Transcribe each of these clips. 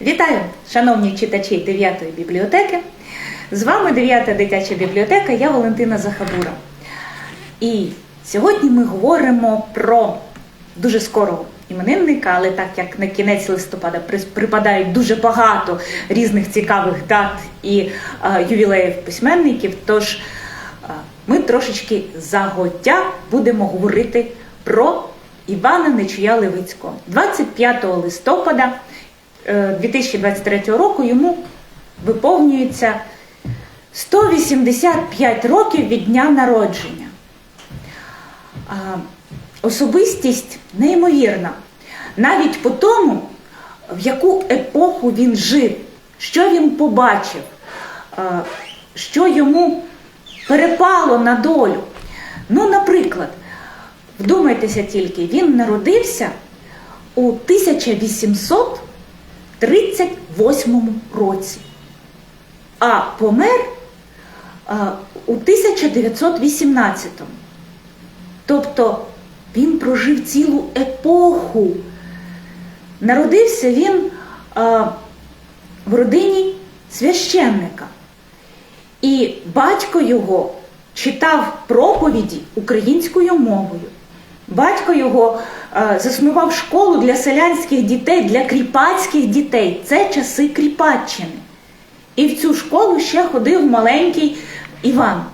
Вітаю, шановні читачі 9-ї бібліотеки. З вами 9-та дитяча бібліотека, я Валентина Захабура. І сьогодні ми говоримо про дуже скоро іменинника, але так як на кінець листопада припадають дуже багато різних цікавих дат і е, ювілеїв письменників, тож е, ми трошечки загодя будемо говорити про Івана Нечуя Левицького. 25 листопада 2023 року йому виповнюється 185 років від дня народження. Особистість неймовірна, навіть по тому, в яку епоху він жив, що він побачив, що йому перепало на долю. Ну, наприклад, вдумайтеся тільки, він народився у 1838 році, а помер у 1918. Тобто він прожив цілу епоху. Народився він в родині священника. І батько його читав проповіді українською мовою. Батько його е, заснував школу для селянських дітей, для кріпацьких дітей. Це часи Кріпаччини. І в цю школу ще ходив маленький Іван.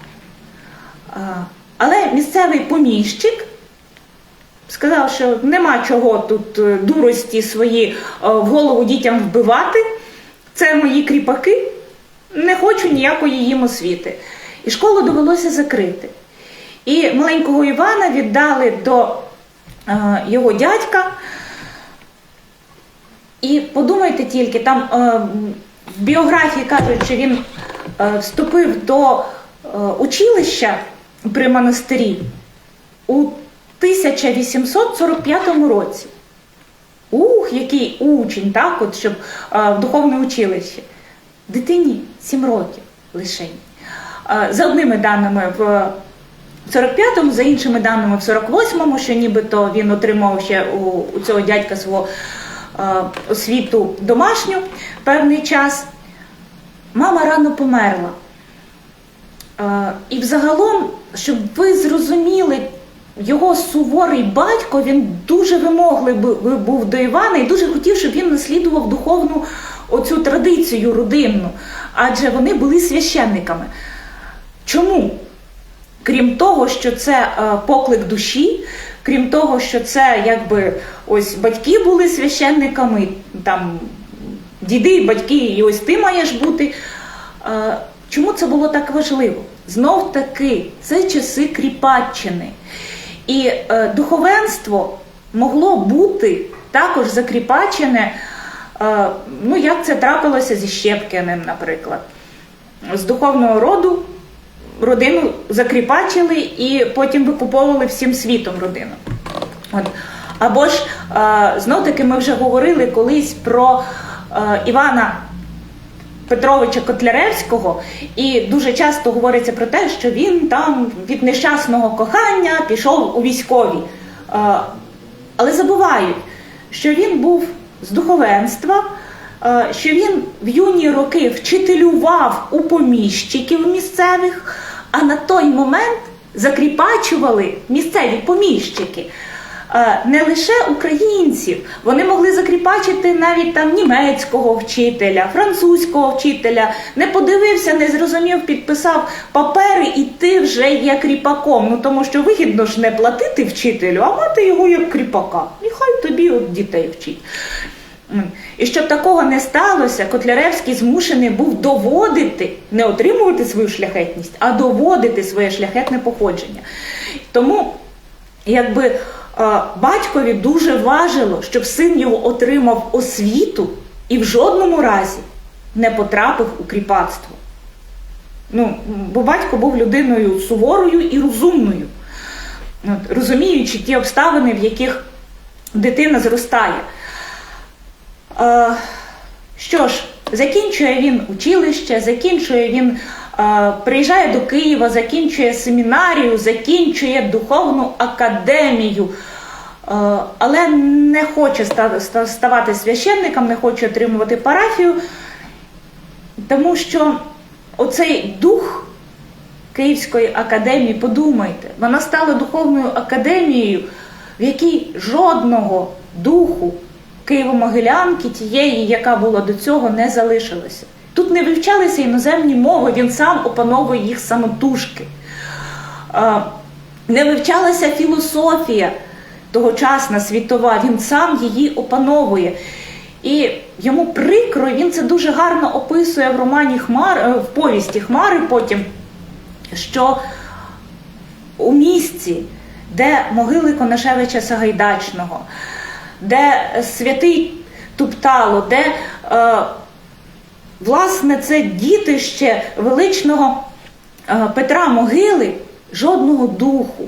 Е, але місцевий поміщик сказав, що нема чого тут е, дурості свої в голову дітям вбивати. Це мої кріпаки, не хочу ніякої їм освіти. І школу довелося закрити. І маленького Івана віддали до е, його дядька. І подумайте тільки, там е, в біографії кажуть, що він е, вступив до училища при монастирі у 1845 році. Ух, який учень, так, от, щоб в духовне училище. Дитині 7 років лише. За одними даними в 45-му, за іншими даними в 48-му, що нібито він отримав ще у, у цього дядька свого е, освіту домашню певний час. Мама рано померла. Е, І взагалом, щоб ви зрозуміли, його суворий батько, він дуже вимогливий був до Івана і дуже хотів, щоб він наслідував духовну оцю традицію родинну, адже вони були священниками. Чому? Крім того, що це е, поклик душі, крім того, що це якби ось батьки були священниками, там діди, батьки, і ось ти маєш бути. Е, Чому це було так важливо? Знов таки, це часи Кріпаччини. І е, духовенство могло бути також закріпачене, е, ну як це трапилося зі Щепкиним, наприклад. З духовного роду родину закріпачили і потім викуповували всім світом родину. От. Або ж знов таки ми вже говорили колись про Івана Петровича Котляревського, і дуже часто говориться про те, що він там від нещасного кохання пішов у військові. Але забувають, що він був з духовенства, що він в юні роки вчителював у поміщиків місцевих, а на той момент закріпачували місцеві поміщики. Е, Не лише українців, вони могли закріпачити навіть там німецького вчителя, французького вчителя. Не подивився, не зрозумів, підписав папери, і ти вже є кріпаком. Ну тому що вигідно ж не платити вчителю, а мати його як кріпака. І хай тобі от дітей вчить. І щоб такого не сталося, Котляревський змушений був доводити, не отримувати свою шляхетність, а доводити своє шляхетне походження. Тому, якби е, батькові дуже важило, щоб син його отримав освіту і в жодному разі не потрапив у кріпацтво. Ну, бо батько був людиною суворою і розумною, от, розуміючи ті обставини, в яких дитина зростає. Е, що ж, закінчує він училище, закінчує він, е, приїжджає до Києва, закінчує семінарію, закінчує духовну академію. е, але не хоче ста- ста- ставати священником, не хоче отримувати парафію, тому що оцей дух Київської академії, подумайте, вона стала духовною академією, в якій жодного духу Києво-Могилянки, тієї, яка була до цього, не залишилося. Тут не вивчалися іноземні мови, він сам опановує їх самотужки. Не вивчалася філософія тогочасна світова, він сам її опановує. І йому прикро, він це дуже гарно описує в романі Хмар, е, в повісті Хмари потім, що у місці, де могили Конашевича Сагайдачного, де святий Туптало, де е, власне це дітище величного е, Петра Могили, жодного духу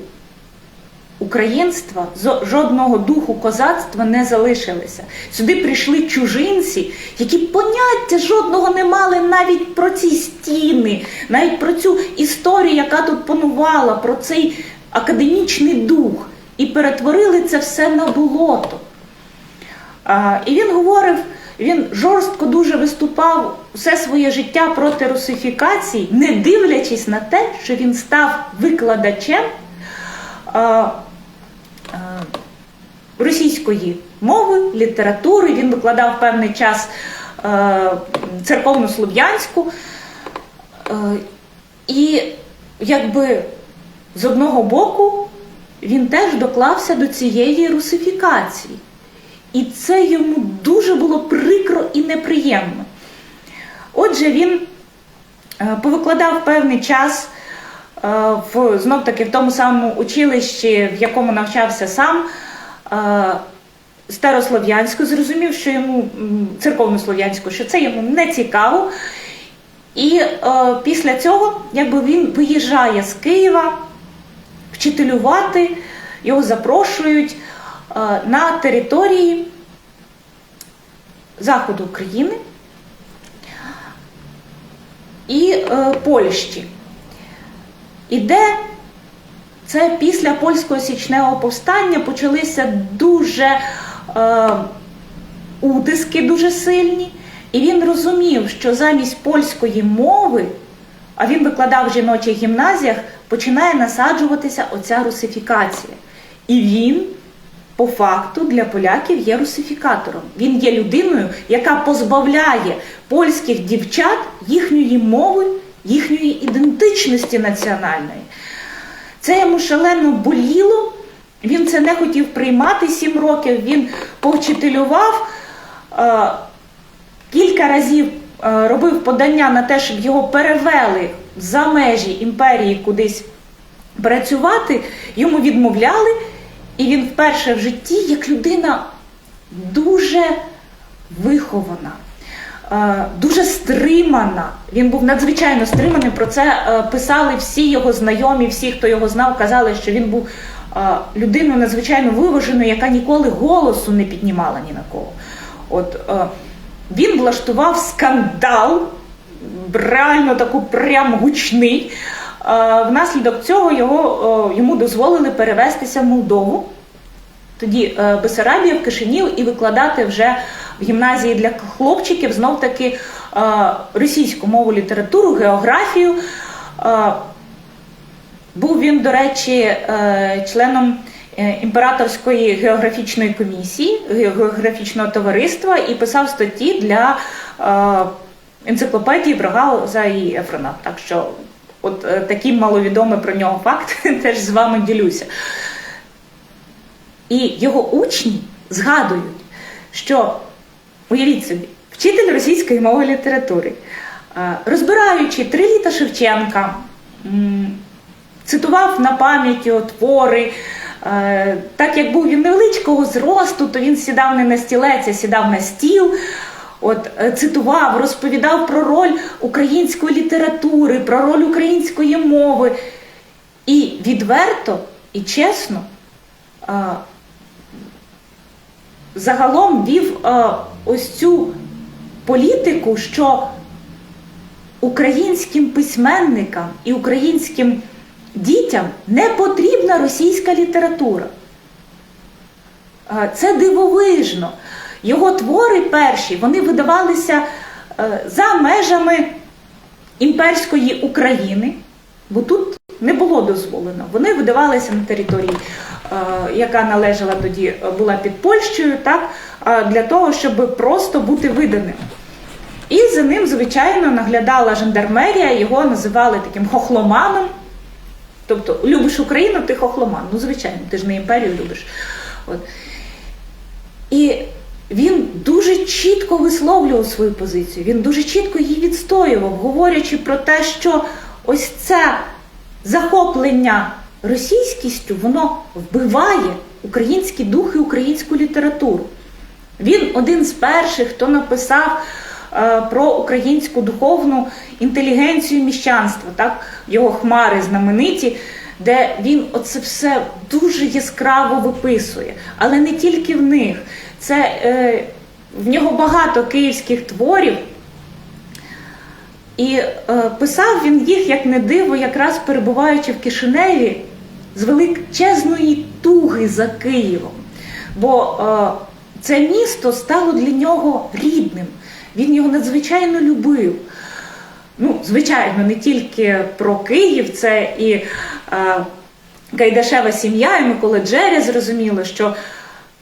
українства, жодного духу козацтва не залишилося. Сюди прийшли чужинці, які поняття жодного не мали навіть про ці стіни, навіть про цю історію, яка тут панувала, про цей академічний дух, і перетворили це все на болото. І він говорив, він жорстко дуже виступав все своє життя проти русифікації, не дивлячись на те, що він став викладачем російської мови, літератури. Він викладав певний час церковно-слов'янську. Е, і якби з одного боку він теж доклався до цієї русифікації. І це йому дуже було прикро і неприємно. Отже, він е, повикладав певний час е, в знов таки в тому самому училищі, в якому навчався сам. е, Старослов'янську, зрозумів, що йому м, церковнослов'янську, що це йому не цікаво. І після цього якби він виїжджає з Києва вчителювати, його запрошують на території заходу України і е, Польщі. І де це після польського січневого повстання почалися дуже е, утиски дуже сильні, і він розумів, що замість польської мови, а він викладав в жіночих гімназіях, починає насаджуватися оця русифікація. І він, по факту, для поляків є русифікатором. Він є людиною, яка позбавляє польських дівчат їхньої мови, їхньої ідентичності національної. Це йому шалено боліло. Він це не хотів приймати сім років. Він повчителював е, кілька разів е, робив подання на те, щоб його перевели за межі імперії кудись працювати. Йому відмовляли, і він вперше в житті, як людина дуже вихована. е, Дуже стримана. Він був надзвичайно стриманий. Про це е, писали всі його знайомі, всі, хто його знав, казали, що він був е, людиною надзвичайно виваженою, яка ніколи голосу не піднімала ні на кого. От він влаштував скандал, реально таку прям гучний. Е, Внаслідок цього його, е, йому дозволили перевестися в Молдову тоді е, Бесарабія в Кишинів і викладати вже в гімназії для хлопчиків знов таки е, російську мову, літературу, географію. Був він, до речі, членом імператорської географічної комісії, географічного товариства і писав статті для енциклопедії Брагауза і Ефрона. Так що, от е, такий маловідомий про нього факт теж з вами ділюся. І його учні згадують, що, уявіть собі, вчитель російської мови і літератури, е, розбираючи три літа Шевченка, цитував на пам'ять його твори. Е, Так як був він невеличкого зросту, то він сідав не на стілець, а сідав на стіл. От е, цитував, розповідав про роль української літератури, про роль української мови. І відверто і чесно е, загалом вів е, ось цю політику, що українським письменникам і українським дітям не потрібна російська література. Це дивовижно. Його твори перші вони видавалися е, за межами імперської України, бо тут не було дозволено. Вони видавалися на території, е, яка належала тоді, е, була під Польщею, так, для того, щоб просто бути виданим. І за ним, звичайно, наглядала жандармерія, його називали таким хохломаном. Тобто, любиш Україну, ти хохломан. Ну, звичайно, ти ж не імперію любиш. От. І він дуже чітко висловлював свою позицію, він дуже чітко її відстоював, говорячи про те, що ось це захоплення російськістю, воно вбиває український дух і українську літературу. Він один з перших, хто написав е, про українську духовну інтелігенцію міщанства, так? його хмари знамениті, де він оце все дуже яскраво виписує. Але не тільки в них. Це, е, в нього багато київських творів. І е, писав він їх, як не диво, якраз перебуваючи в Кишиневі з величезної туги за Києвом. Бо е, це місто стало для нього рідним. Він його надзвичайно любив. Ну, звичайно, не тільки про Київ, це і е, Гайдашева сім'я, і Микола Джеря зрозуміло, що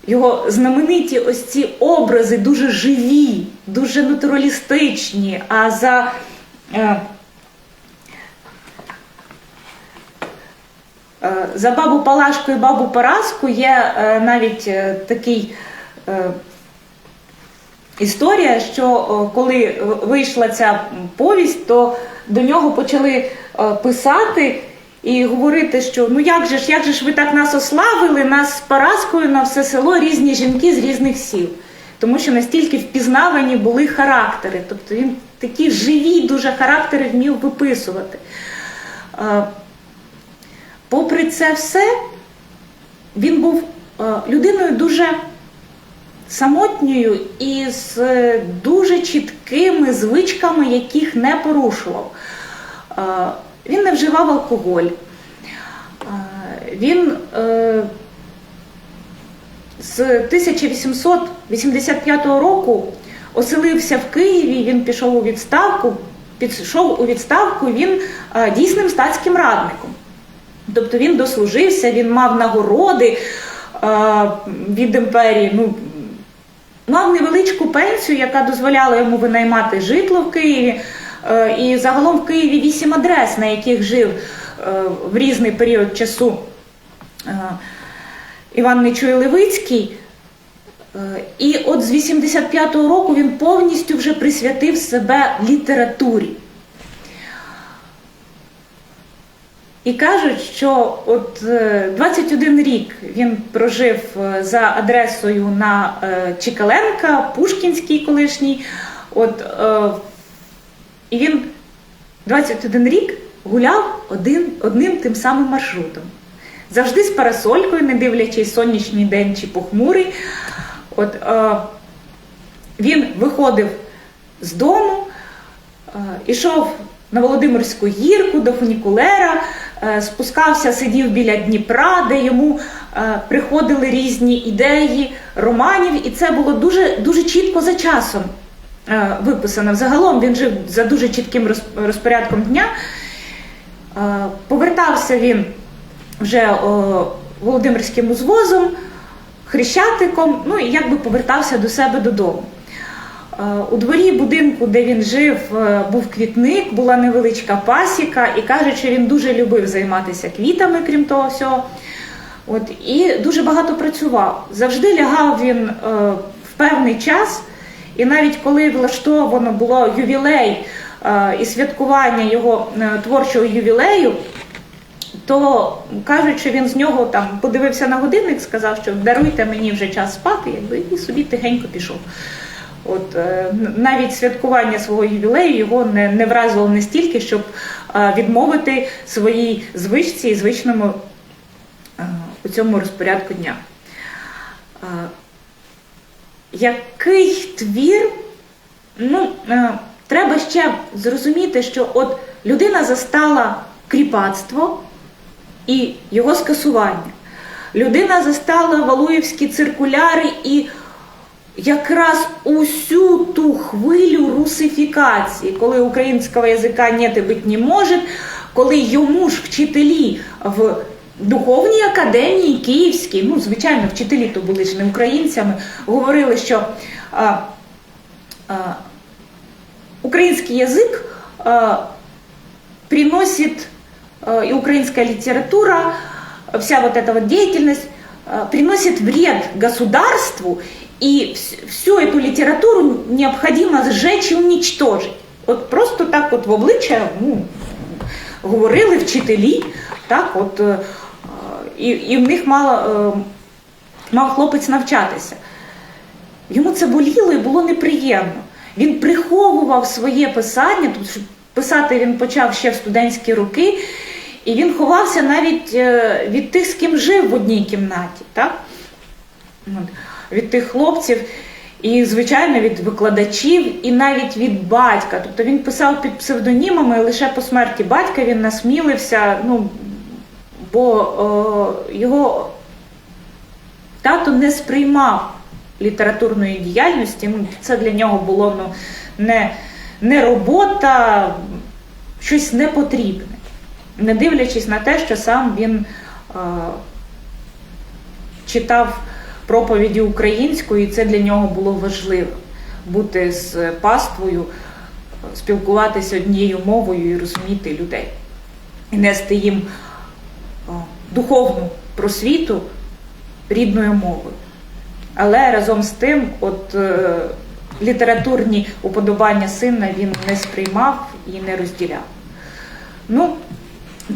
його знамениті ось ці образи дуже живі, дуже натуралістичні. А за е, е, за бабу Палашку і бабу Параску є е, навіть е, такий. е, Історія, що коли вийшла ця повість, то до нього почали е, писати і говорити, що ну як же ж, як же ж ви так нас ославили, нас з Параскою на все село різні жінки з різних сіл. Тому що настільки впізнавані були характери. Тобто він такі живі, дуже характери вмів виписувати. Е, Попри це все, він був е, людиною дуже самотньою і з е, дуже чіткими звичками, яких не порушував. Е, Він не вживав алкоголь. Е, Він з 1885 року оселився в Києві, він пішов у відставку, пішов у відставку він дійсним статським радником. Тобто він дослужився, він мав нагороди від імперії. Ну, мав невеличку пенсію, яка дозволяла йому винаймати житло в Києві. Е, І загалом в Києві вісім адрес, на яких жив е, в різний період часу е, Іван Нечуй Левицький. І от з 85-го року він повністю вже присвятив себе літературі. І кажуть, що от е, 21 рік він прожив е, за адресою на е, Чекаленка, Пушкінський колишній. От, е, і він 21 рік гуляв один, одним тим самим маршрутом. Завжди з парасолькою, не дивлячись сонячний день чи похмурий. От, е, він виходив з дому, е, ішов на Володимирську гірку до фунікулера, е, спускався, сидів біля Дніпра, де йому е, приходили різні ідеї романів, і це було дуже, дуже чітко за часом е, виписано. Взагалом він жив за дуже чітким розпорядком дня. Е, Повертався він вже Володимирським узвозом, хрещатиком, ну і якби повертався до себе додому. Е, У дворі будинку, де він жив, е, був квітник, була невеличка пасіка, і каже, що він дуже любив займатися квітами, крім того всього. От, і дуже багато працював. Завжди лягав він е, в певний час, і навіть коли влаштовано було ювілей е, і святкування його е, творчого ювілею, то кажуть, що він з нього там подивився на годинник, сказав, що даруйте мені вже час спати, якби, і собі тихенько пішов. От е, навіть святкування свого ювілею його не, не вразило настільки, щоб е, відмовити своїй звичці і звичному е, у цьому розпорядку дня. Який твір? Ну, треба ще зрозуміти, що от людина застала кріпацтво і його скасування. Людина застала Валуєвські циркуляри і якраз усю ту хвилю русифікації, коли українського язика нет і бить не може, коли йому ж вчителі в духовній академії Київській, ну, звичайно, вчителі то були ж не українцями, говорили, що а, а, український язик а, приносит а, и украинская литература, вся вот эта вот деятельность а, приносит вред государству, и всю эту литературу необходимо сжечь и уничтожить. От просто так от в обличчя ну, говорили вчителі, так, от, е, і, і в них мало, е, мав хлопець навчатися. Йому це боліло і було неприємно. Він приховував своє писання, тому писати він почав ще в студентські роки, і він ховався навіть е, від тих, з ким жив в одній кімнаті, так? Від тих хлопців, і, звичайно, від викладачів, і навіть від батька. Тобто він писав під псевдонімами, лише по смерті батька він насмілився, ну, бо е, його тато не сприймав літературної діяльності. Ну, це для нього було ну, не, не робота, щось непотрібне, не дивлячись на те, що сам він е, читав проповіді українською, і це для нього було важливо бути з паствою, спілкуватися однією мовою і розуміти людей, і нести їм духовну просвіту рідною мовою. Але разом з тим, от е, літературні уподобання сина він не сприймав і не розділяв. Ну,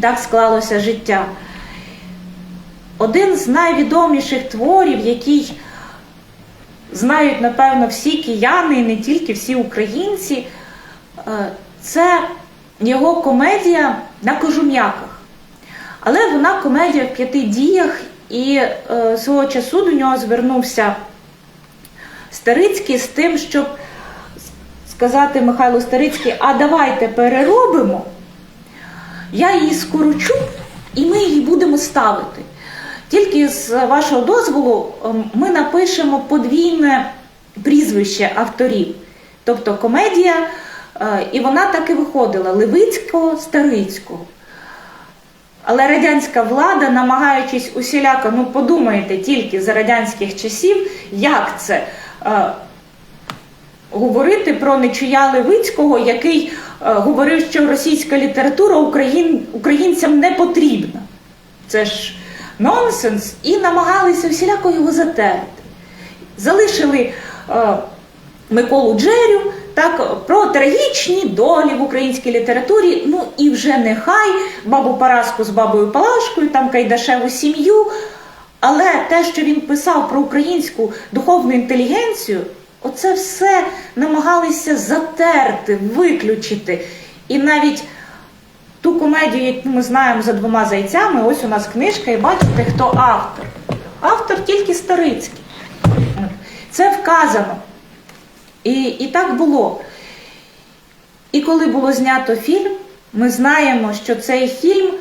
так склалося життя. Один з найвідоміших творів, який знають, напевно, всі кияни і не тільки всі українці, е, це його комедія на кожум'яках. Але вона комедія в п'яти діях, і е, свого часу до нього звернувся Старицький з тим, щоб сказати Михайлу Старицький, а давайте переробимо, я її скорочу, і ми її будемо ставити. Тільки з вашого дозволу ем, ми напишемо подвійне прізвище авторів. Тобто комедія, е, і вона так і виходила Левицького, Старицького. Але радянська влада, намагаючись усіляко, ну подумайте тільки за радянських часів, як це е, говорити про Нечуя Левицького, який е, говорив, що російська література україн, українцям не потрібна. Це ж нонсенс, і намагалися всіляко його затерти. Залишили е, Миколу Джерю так, про трагічні долі в українській літературі. Ну і вже нехай бабу Параску з бабою Палашкою, там Кайдашеву сім'ю. Але те, що він писав про українську духовну інтелігенцію, оце все намагалися затерти, виключити. І навіть ту комедію, яку ми знаємо за двома зайцями, ось у нас книжка, і бачите, хто автор. Автор тільки Старицький. Це вказано. І, і так було. І коли було знято фільм, ми знаємо, що цей фільм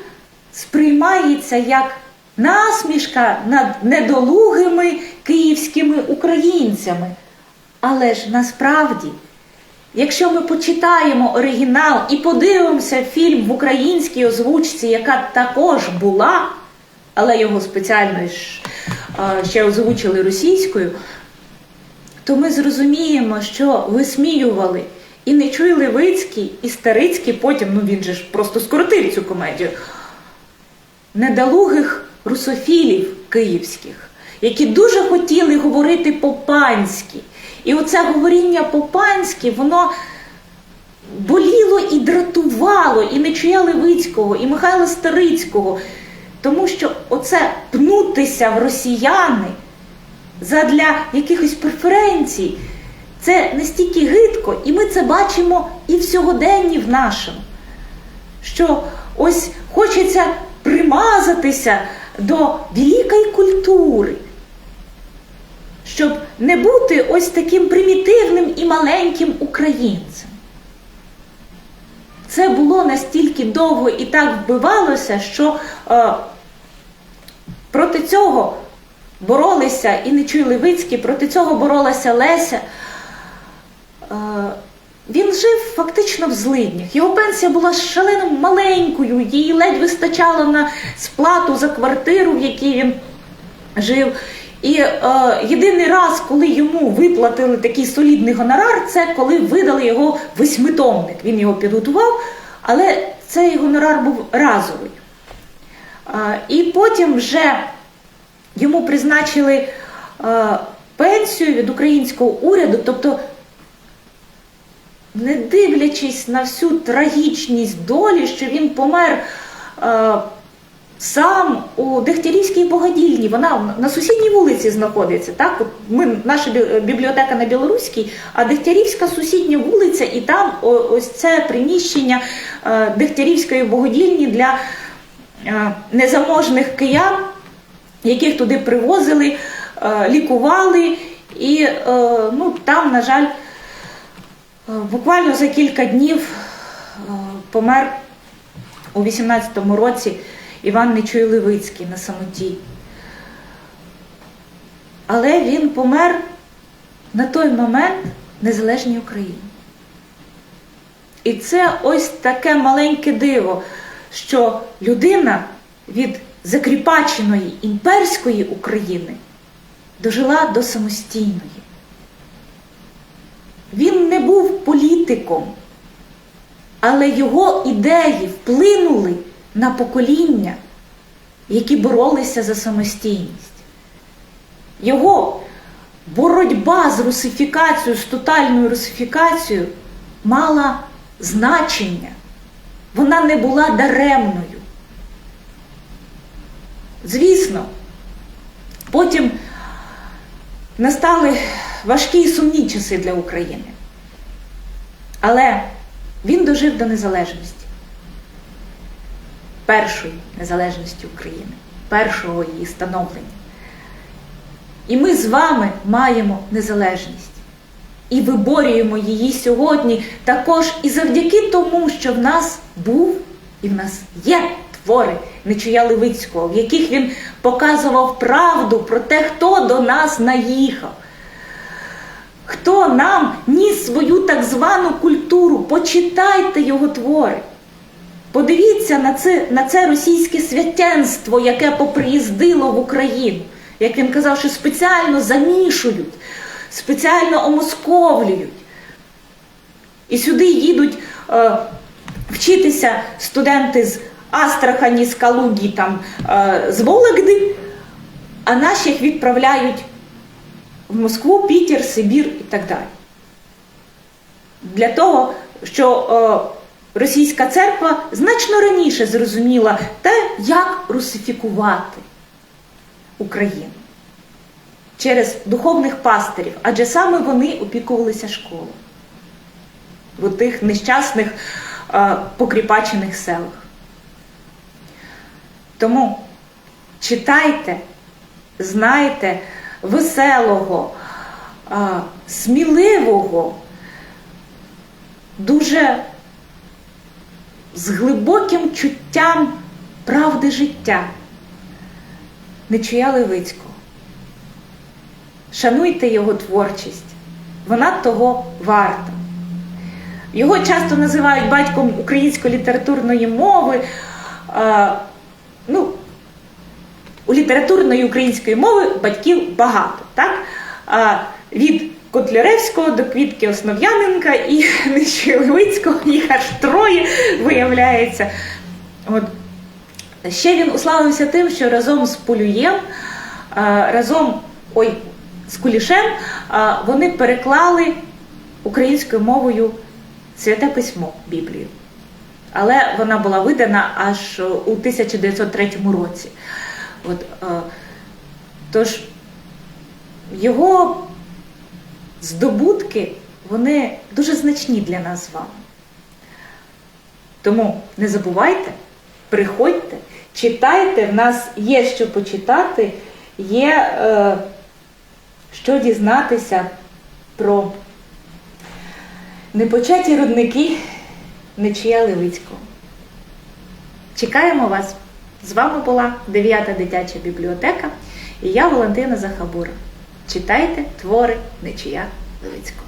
сприймається як насмішка над недолугими київськими українцями. Але ж насправді, якщо ми почитаємо оригінал і подивимося фільм в українській озвучці, яка також була, але його спеціально ще озвучили російською, то ми зрозуміємо, що висміювали і Нечуй Левицький, і Старицький, потім, ну він же ж просто скоротив цю комедію, недолугих русофілів київських, які дуже хотіли говорити по-панськи. І оце говоріння по-панськи, воно боліло і дратувало і Нечуя Левицького, і Михайла Старицького, тому що оце пнутися в росіяни задля якихось преференцій, це настільки гидко, і ми це бачимо і в сьогоденні в нашому. Що ось хочеться примазатися до великої культури, щоб не бути ось таким примітивним і маленьким українцем. Це було настільки довго і так вбивалося, що е, проти цього боролися і Нечуй Левицький, проти цього боролася Леся. Е, Він жив фактично в злиднях. Його пенсія була шалено маленькою, їй ледь вистачало на сплату за квартиру, в якій він жив. І е, єдиний раз, коли йому виплатили такий солідний гонорар, це коли видали його восьмитомник. Він його підготував, але цей гонорар був разовий. Е, і потім вже йому призначили е, пенсію від українського уряду, тобто, не дивлячись на всю трагічність долі, що він помер. Е, Сам у Дегтярівській богадільні, вона на сусідній вулиці знаходиться. Так, ми наша бібліотека на Білоруській, а Дегтярівська сусідня вулиця, і там ось це приміщення е, Дегтярівської богодільні для е, незаможних киян, яких туди привозили, е, лікували, і ну, там, на жаль, буквально за кілька днів помер у 18-му році Іван Нечуй Левицький на самоті. Але він помер на той момент незалежній Україні. І це ось таке маленьке диво, що людина від закріпаченої імперської України дожила до самостійної. Він не був політиком, але його ідеї вплинули на покоління, які боролися за самостійність. Його боротьба з русифікацією, з тотальною русифікацією мала значення. Вона не була даремною. Звісно, потім настали важкі і сумні часи для України. Але він дожив до незалежності першої незалежності України, першого її становлення. І ми з вами маємо незалежність і виборюємо її сьогодні також і завдяки тому, що в нас був і в нас є твори Нечуя Левицького, в яких він показував правду про те, хто до нас наїхав. Хто нам ніс свою так звану культуру? Почитайте його твори. Подивіться на це, на це російське святенство, яке поприїздило в Україну. Як він казав, що спеціально замішують, спеціально омосковлюють. І сюди їдуть е, вчитися студенти з Астрахані, з Калугі, там, е, з Вологди, а наших відправляють в Москву, Пітер, Сибір і так далі. Для того, що е, російська церква значно раніше зрозуміла те, як русифікувати Україну через духовних пастирів, адже саме вони опікувалися школою в тих нещасних е, покріпачених селах. Тому читайте, знайте веселого, е, сміливого, дуже з глибоким чуттям правди життя. Нечуя Левицького. Шануйте його творчість, вона того варта. Його часто називають батьком української літературної мови. А, ну, у літературної української мови батьків багато. Так? А, від Котляревського до Квітки Основ'яненка і Нечуя Левицького, їх аж троє виявляється. От. Ще він уславився тим, що разом з Полюєм, разом ой, з Кулішем вони переклали українською мовою святе письмо Біблію. Але вона була видана аж у 1903 році. От, тож його здобутки вони дуже значні для нас з вами. Тому не забувайте, приходьте, читайте, в нас є що почитати, є е, що дізнатися про непочаті родники Нечия Левицького. Чекаємо вас! З вами була 9 дитяча бібліотека і я Валентина Захабура. Читайте твори Нечия Левицького.